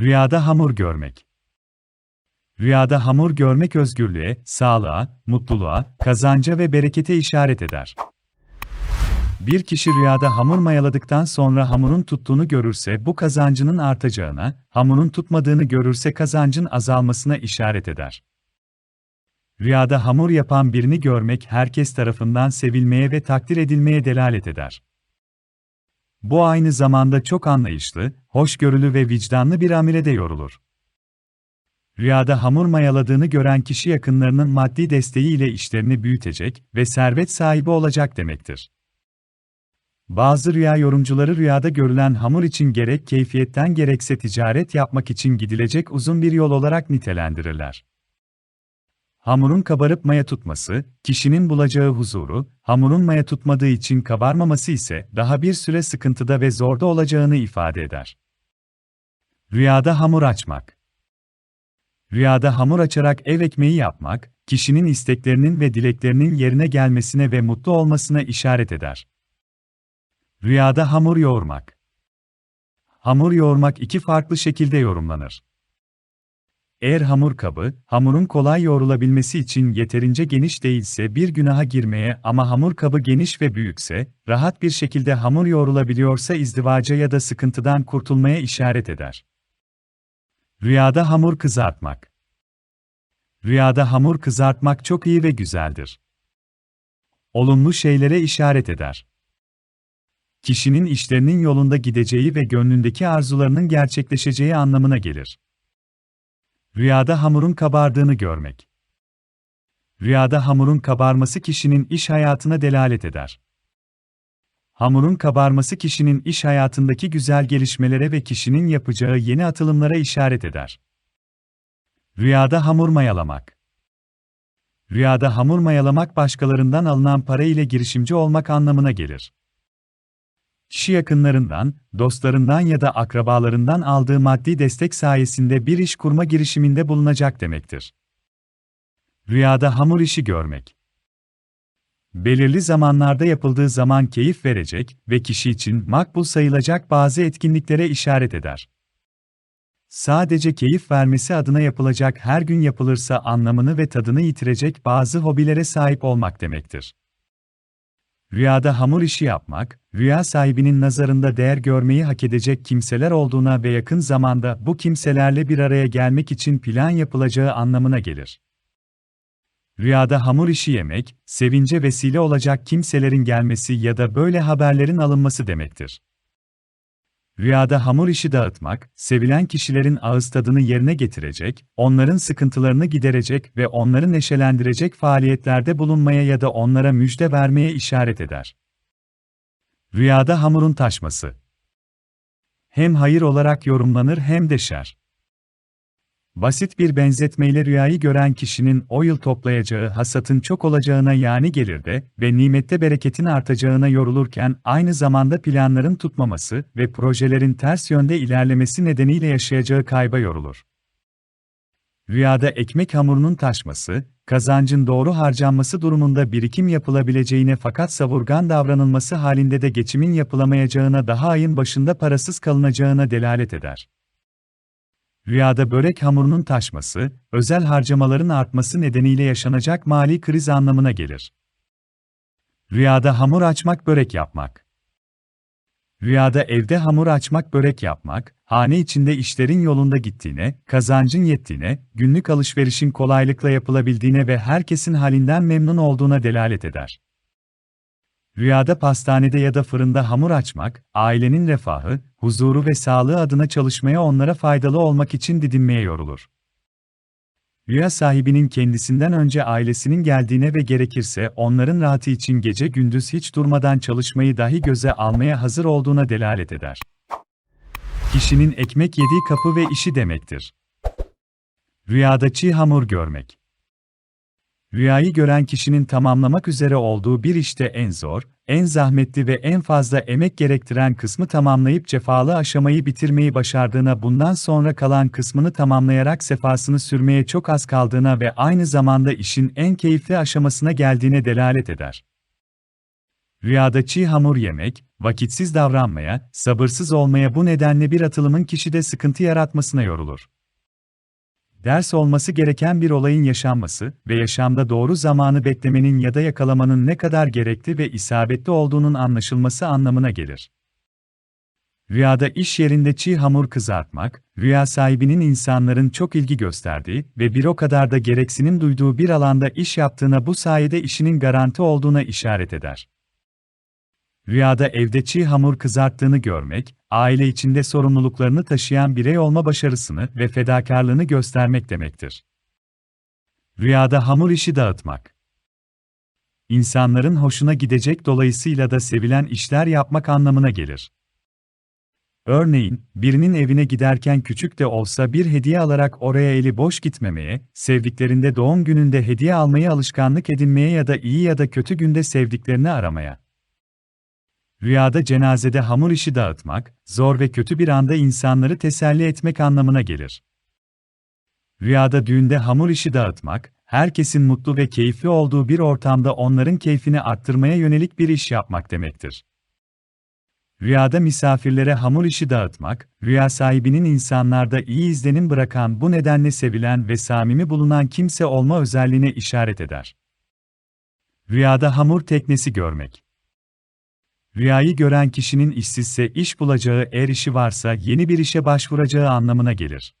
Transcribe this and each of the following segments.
Rüyada hamur görmek. Rüyada hamur görmek özgürlüğe, sağlığa, mutluluğa, kazanca ve berekete işaret eder. Bir kişi rüyada hamur mayaladıktan sonra hamurun tuttuğunu görürse bu kazancının artacağına, hamurun tutmadığını görürse kazancın azalmasına işaret eder. Rüyada hamur yapan birini görmek herkes tarafından sevilmeye ve takdir edilmeye delalet eder. Bu aynı zamanda çok anlayışlı, hoşgörülü ve vicdanlı bir amire de yorulur. Rüyada hamur mayaladığını gören kişi yakınlarının maddi desteği ile işlerini büyütecek ve servet sahibi olacak demektir. Bazı rüya yorumcuları rüyada görülen hamur için gerek keyfiyetten gerekse ticaret yapmak için gidilecek uzun bir yol olarak nitelendirirler. Hamurun kabarıp maya tutması, kişinin bulacağı huzuru, hamurun maya tutmadığı için kabarmaması ise daha bir süre sıkıntıda ve zorda olacağını ifade eder. Rüyada hamur açmak Rüyada hamur açarak ev ekmeği yapmak, kişinin isteklerinin ve dileklerinin yerine gelmesine ve mutlu olmasına işaret eder. Rüyada hamur yoğurmak Hamur yoğurmak iki farklı şekilde yorumlanır. Eğer hamur kabı, hamurun kolay yoğrulabilmesi için yeterince geniş değilse bir günaha girmeye ama hamur kabı geniş ve büyükse, rahat bir şekilde hamur yoğrulabiliyorsa izdivaca ya da sıkıntıdan kurtulmaya işaret eder. Rüyada hamur kızartmak Rüyada hamur kızartmak çok iyi ve güzeldir. Olumlu şeylere işaret eder. Kişinin işlerinin yolunda gideceği ve gönlündeki arzularının gerçekleşeceği anlamına gelir. Rüyada hamurun kabardığını görmek. Rüyada hamurun kabarması kişinin iş hayatına delalet eder. Hamurun kabarması kişinin iş hayatındaki güzel gelişmelere ve kişinin yapacağı yeni atılımlara işaret eder. Rüyada hamur mayalamak. Rüyada hamur mayalamak başkalarından alınan para ile girişimci olmak anlamına gelir. Kişi yakınlarından, dostlarından ya da akrabalarından aldığı maddi destek sayesinde bir iş kurma girişiminde bulunacak demektir. Rüyada hamur işi görmek. Belirli zamanlarda yapıldığı zaman keyif verecek ve kişi için makbul sayılacak bazı etkinliklere işaret eder. Sadece keyif vermesi adına yapılacak her gün yapılırsa anlamını ve tadını yitirecek bazı hobilere sahip olmak demektir. Rüyada hamur işi yapmak, rüya sahibinin nazarında değer görmeyi hak edecek kimseler olduğuna ve yakın zamanda bu kimselerle bir araya gelmek için plan yapılacağı anlamına gelir. Rüyada hamur işi yemek, sevince vesile olacak kimselerin gelmesi ya da böyle haberlerin alınması demektir. Rüyada hamur işi dağıtmak, sevilen kişilerin ağız tadını yerine getirecek, onların sıkıntılarını giderecek ve onları neşelendirecek faaliyetlerde bulunmaya ya da onlara müjde vermeye işaret eder. Rüyada hamurun taşması hem hayır olarak yorumlanır hem de şer. Basit bir benzetmeyle rüyayı gören kişinin o yıl toplayacağı hasatın çok olacağına yani gelirde ve nimette bereketin artacağına yorulurken aynı zamanda planların tutmaması ve projelerin ters yönde ilerlemesi nedeniyle yaşayacağı kayba yorulur. Rüyada ekmek hamurunun taşması, kazancın doğru harcanması durumunda birikim yapılabileceğine fakat savurgan davranılması halinde de geçimin yapılamayacağına daha ayın başında parasız kalınacağına delalet eder. Rüyada börek hamurunun taşması, özel harcamaların artması nedeniyle yaşanacak mali kriz anlamına gelir. Rüyada hamur açmak börek yapmak. Rüyada evde hamur açmak börek yapmak, hane içinde işlerin yolunda gittiğine, kazancın yettiğine, günlük alışverişin kolaylıkla yapılabildiğine ve herkesin halinden memnun olduğuna delalet eder. Rüyada pastanede ya da fırında hamur açmak, ailenin refahı, huzuru ve sağlığı adına çalışmaya onlara faydalı olmak için didinmeye yorulur. Rüya sahibinin kendisinden önce ailesinin geldiğine ve gerekirse onların rahatı için gece gündüz hiç durmadan çalışmayı dahi göze almaya hazır olduğuna delalet eder. Kişinin ekmek yediği kapı ve işi demektir. Rüyada çiğ hamur görmek. Rüyayı gören kişinin tamamlamak üzere olduğu bir işte en zor, en zahmetli ve en fazla emek gerektiren kısmı tamamlayıp cefalı aşamayı bitirmeyi başardığına bundan sonra kalan kısmını tamamlayarak sefasını sürmeye çok az kaldığına ve aynı zamanda işin en keyifli aşamasına geldiğine delalet eder. Rüyada çiğ hamur yemek, vakitsiz davranmaya, sabırsız olmaya bu nedenle bir atılımın kişide sıkıntı yaratmasına yorulur. Ders olması gereken bir olayın yaşanması ve yaşamda doğru zamanı beklemenin ya da yakalamanın ne kadar gerekli ve isabetli olduğunun anlaşılması anlamına gelir. Rüyada iş yerinde çiğ hamur kızartmak, rüya sahibinin insanların çok ilgi gösterdiği ve bir o kadar da gereksinim duyduğu bir alanda iş yaptığına bu sayede işinin garanti olduğuna işaret eder. Rüyada evde çiğ hamur kızarttığını görmek, aile içinde sorumluluklarını taşıyan birey olma başarısını ve fedakarlığını göstermek demektir. Rüyada hamur işi dağıtmak. İnsanların hoşuna gidecek dolayısıyla da sevilen işler yapmak anlamına gelir. Örneğin, birinin evine giderken küçük de olsa bir hediye alarak oraya eli boş gitmemeye, sevdiklerinde doğum gününde hediye almayı alışkanlık edinmeye ya da iyi ya da kötü günde sevdiklerini aramaya. Rüyada cenazede hamur işi dağıtmak, zor ve kötü bir anda insanları teselli etmek anlamına gelir. Rüyada düğünde hamur işi dağıtmak, herkesin mutlu ve keyifli olduğu bir ortamda onların keyfini arttırmaya yönelik bir iş yapmak demektir. Rüyada misafirlere hamur işi dağıtmak, rüya sahibinin insanlarda iyi izlenim bırakan bu nedenle sevilen ve samimi bulunan kimse olma özelliğine işaret eder. Rüyada hamur teknesi görmek. Rüyayı gören kişinin işsizse iş bulacağı, eğer işi varsa yeni bir işe başvuracağı anlamına gelir.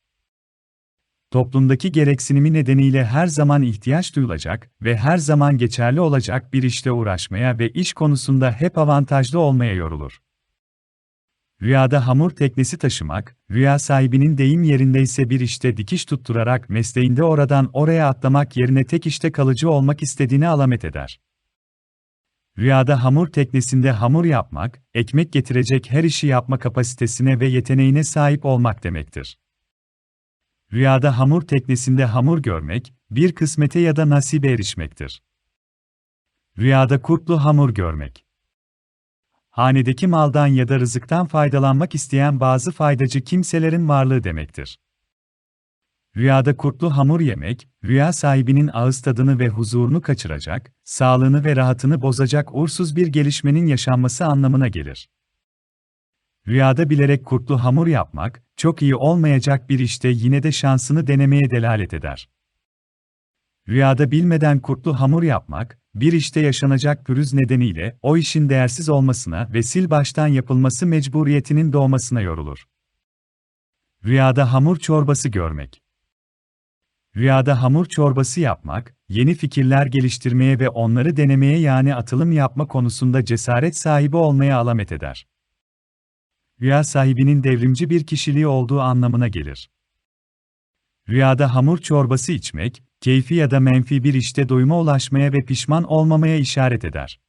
Toplumdaki gereksinimi nedeniyle her zaman ihtiyaç duyulacak ve her zaman geçerli olacak bir işte uğraşmaya ve iş konusunda hep avantajlı olmaya yorulur. Rüyada hamur teknesi taşımak, rüya sahibinin deyim yerindeyse bir işte dikiş tutturarak mesleğinde oradan oraya atlamak yerine tek işte kalıcı olmak istediğini alamet eder. Rüyada hamur teknesinde hamur yapmak, ekmek getirecek her işi yapma kapasitesine ve yeteneğine sahip olmak demektir. Rüyada hamur teknesinde hamur görmek, bir kısmete ya da nasibe erişmektir. Rüyada kurtlu hamur görmek. Hanedeki maldan ya da rızıktan faydalanmak isteyen bazı faydacı kimselerin varlığı demektir. Rüyada kurtlu hamur yemek, rüya sahibinin ağız tadını ve huzurunu kaçıracak, sağlığını ve rahatını bozacak uğursuz bir gelişmenin yaşanması anlamına gelir. Rüyada bilerek kurtlu hamur yapmak, çok iyi olmayacak bir işte yine de şansını denemeye delalet eder. Rüyada bilmeden kurtlu hamur yapmak, bir işte yaşanacak pürüz nedeniyle o işin değersiz olmasına ve sil baştan yapılması mecburiyetinin doğmasına yorulur. Rüyada hamur çorbası görmek. Rüyada hamur çorbası yapmak, yeni fikirler geliştirmeye ve onları denemeye yani atılım yapma konusunda cesaret sahibi olmaya alamet eder. Rüya sahibinin devrimci bir kişiliği olduğu anlamına gelir. Rüyada hamur çorbası içmek, keyfi ya da menfi bir işte doyuma ulaşmaya ve pişman olmamaya işaret eder.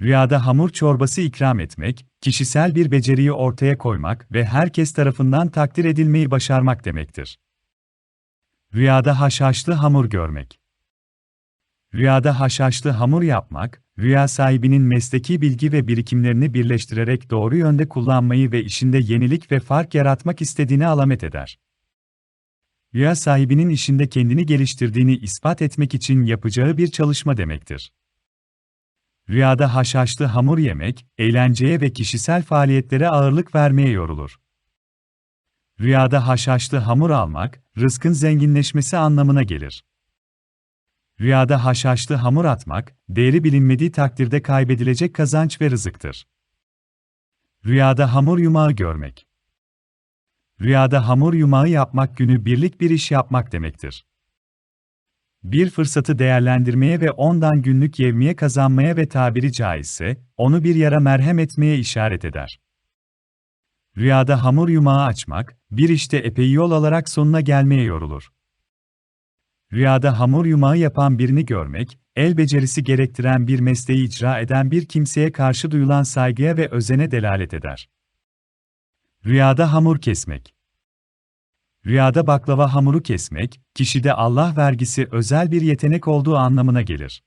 Rüyada hamur çorbası ikram etmek, kişisel bir beceriyi ortaya koymak ve herkes tarafından takdir edilmeyi başarmak demektir. Rüyada haşhaşlı hamur görmek. Rüyada haşhaşlı hamur yapmak, rüya sahibinin mesleki bilgi ve birikimlerini birleştirerek doğru yönde kullanmayı ve işinde yenilik ve fark yaratmak istediğini alamet eder. Rüya sahibinin işinde kendini geliştirdiğini ispat etmek için yapacağı bir çalışma demektir. Rüyada haşhaşlı hamur yemek, eğlenceye ve kişisel faaliyetlere ağırlık vermeye yorulur. Rüyada haşhaşlı hamur almak, rızkın zenginleşmesi anlamına gelir. Rüyada haşhaşlı hamur atmak, değeri bilinmediği takdirde kaybedilecek kazanç ve rızıktır. Rüyada hamur yumağı görmek. Rüyada hamur yumağı yapmak günü birlik bir iş yapmak demektir. Bir fırsatı değerlendirmeye ve ondan günlük yevmiye kazanmaya ve tabiri caizse, onu bir yara merhem etmeye işaret eder. Rüyada hamur yumağı açmak, bir işte epey yol alarak sonuna gelmeye yorulur. Rüyada hamur yumağı yapan birini görmek, el becerisi gerektiren bir mesleği icra eden bir kimseye karşı duyulan saygıya ve özene delalet eder. Rüyada hamur kesmek. Rüyada baklava hamuru kesmek, kişide Allah vergisi özel bir yetenek olduğu anlamına gelir.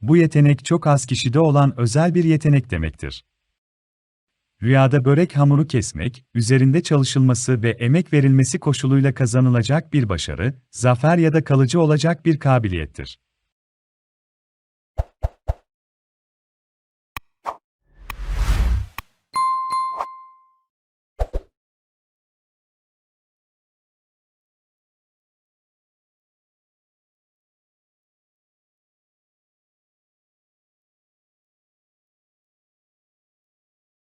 Bu yetenek çok az kişide olan özel bir yetenek demektir. Rüyada börek hamuru kesmek, üzerinde çalışılması ve emek verilmesi koşuluyla kazanılacak bir başarı, zafer ya da kalıcı olacak bir kabiliyettir.